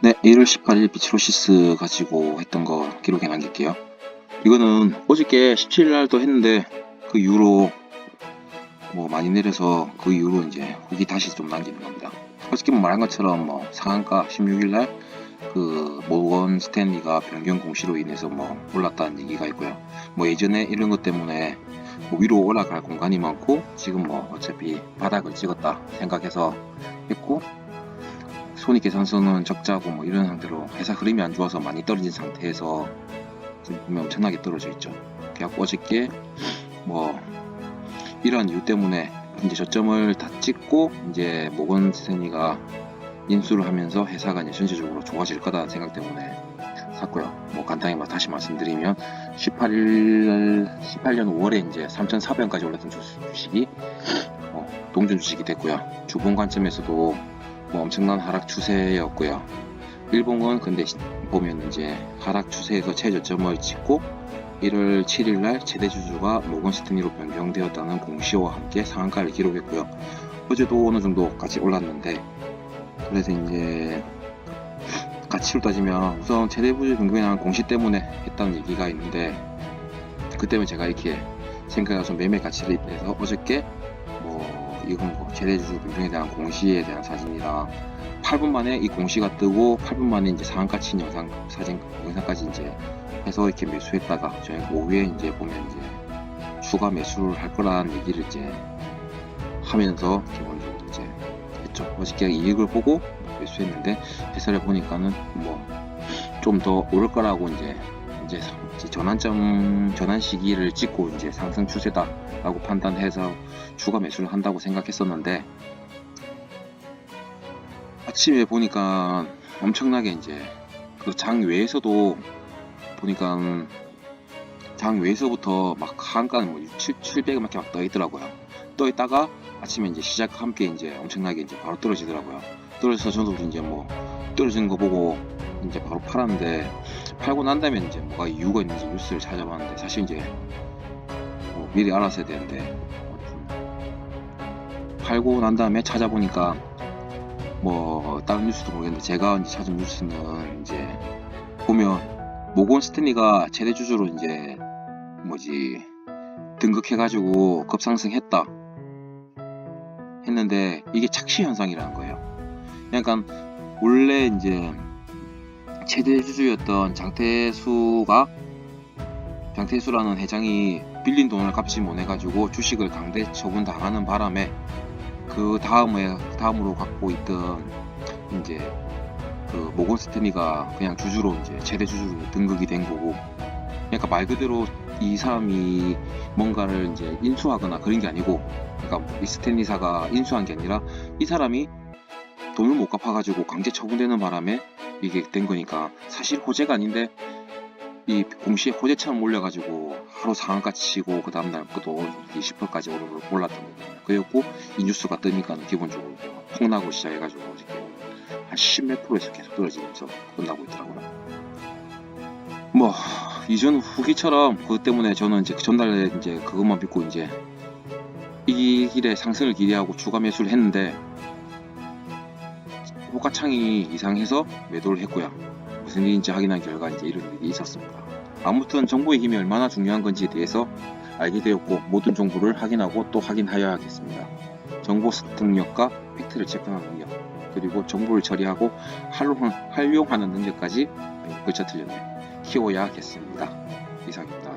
네, 1월 18일 비치로시스 가지고 했던 거 기록에 남길게요. 이거는 어저께 17일 날도 했는데 그 이후로 뭐 많이 내려서 그 이후로 이제 후기 다시 좀 남기는 겁니다. 어저께 뭐 말한 것처럼 뭐 상한가 16일 날 그 모건 스탠리가 변경 공시로 인해서 뭐 올랐다는 얘기가 있고요. 뭐 예전에 이런 것 때문에 뭐 위로 올라갈 공간이 많고 지금 뭐 어차피 바닥을 찍었다 생각해서 했고 손익계산서는 적자고 뭐 이런 상태로 회사 흐름이 안 좋아서 많이 떨어진 상태에서 지금 엄청나게 떨어져 있죠. 그래갖고 어저께 뭐 이러한 이유 때문에 이제 저점을 다 찍고 이제 모건 스탠리가 인수를 하면서 회사가 이제 전체적으로 좋아질 거다는 생각 때문에 샀고요. 뭐 간단히 말 다시 말씀드리면 18일 18년 5월에 이제 3,400원까지 올랐던 주- 주식이 어, 동전 주식이 됐고요. 주봉 관점에서도 뭐 엄청난 하락 추세였고요. 일봉은 근데 시- 보면 이제 하락 추세에서 최저점을 찍고 1월 7일 날 최대 주주가 모건 스탠리로 변경되었다는 공시와 함께 상한가를 기록했고요. 어제도 어느 정도 같이 올랐는데 그래서 이제 가치로 따지면 우선 최대 주주 변경이라는 공시 때문에 했다는 얘기가 있는데 그 때문에 제가 이렇게 생각해서 매매 가치를 입해서 어저께 뭐 이건 뭐 최대 주주 변경에 대한 공시에 대한 사진이라 8분 만에 이 공시가 뜨고 8분 만에 이제 상한가 친 영상 사진 영상까지 이제 해서 이렇게 매수했다가 저희 오후에 이제 보면 이제 추가 매수를 할 거라는 얘기를 이제 하면서 기본적으로 이제 했죠. 어저께 이익을 보고 매수했는데 회사를 보니까는 뭐 좀 더 오를 거라고 이제 이제 전환점 전환 시기를 찍고 이제 상승 추세다라고 판단해서 추가 매수를 한다고 생각했었는데 아침에 보니까 엄청나게 이제 그 장 외에서도 보니까 장 외에서부터 막 한가는 뭐 7, 700원 밖에 막떠 있더라고요. 떠 있다가 아침에 이제 시작과 함께 이제 엄청나게 이제 바로 떨어지더라고요. 떨어져서 저도 이제 뭐 떨어지는 거 보고 이제 바로 팔았는데 팔고 난 다음에 이제 뭐가 이유가 있는지 뉴스를 찾아봤는데 사실 이제 뭐 미리 알았어야 되는데 뭐 팔고 난 다음에 찾아보니까 뭐 다른 뉴스도 모르겠는데 제가 이제 찾은 뉴스는 이제 보면 모건 스탠리가 최대 주주로 이제 뭐지 등극해가지고 급상승했다 했는데 이게 착시 현상이라는 거예요. 그러니까 원래 이제 최대 주주였던 장태수가 장태수라는 회장이 빌린 돈을 갚지 못해가지고 주식을 강제 처분 당하는 바람에 그 다음에 다음으로 갖고 있던 이제 그 모건 스탠리가 그냥 주주로 이제 최대 주주로 등극이 된 거고. 그러니까 말 그대로 이 사람이 뭔가를 이제 인수하거나 그런 게 아니고 그러니까 이 스탠리사가 인수한 게 아니라 이 사람이 돈을 못 갚아가지고 강제 처분되는 바람에 이게 된 거니까 사실 호재가 아닌데 이 공시에 호재처럼 올려가지고 하루 상한가 치고 그 다음날 그도 20%까지 올랐던 거거든요. 그랬고 이 뉴스가 뜨니까 기본적으로 뭐 폭락을 시작해가지고 한 10몇 프로에서 계속 떨어지면서 끝나고 있더라고요. 뭐 이전 후기처럼 그것 때문에 저는 이제 그 전날에 이제 그것만 믿고 이제 이 길에 상승을 기대하고 추가 매수를 했는데 호가창이 이상해서 매도를 했고요. 무슨 일인지 확인한 결과 이제 이런 일이 있었습니다. 아무튼 정보의 힘이 얼마나 중요한 건지에 대해서 알게 되었고 모든 정보를 확인하고 또 확인하여야겠습니다. 정보 습득력과 팩트를 체크하는 능력 그리고 정보를 처리하고 활용, 활용하는 능력까지 글자 틀렸네 키워야겠습니다. 이상입니다.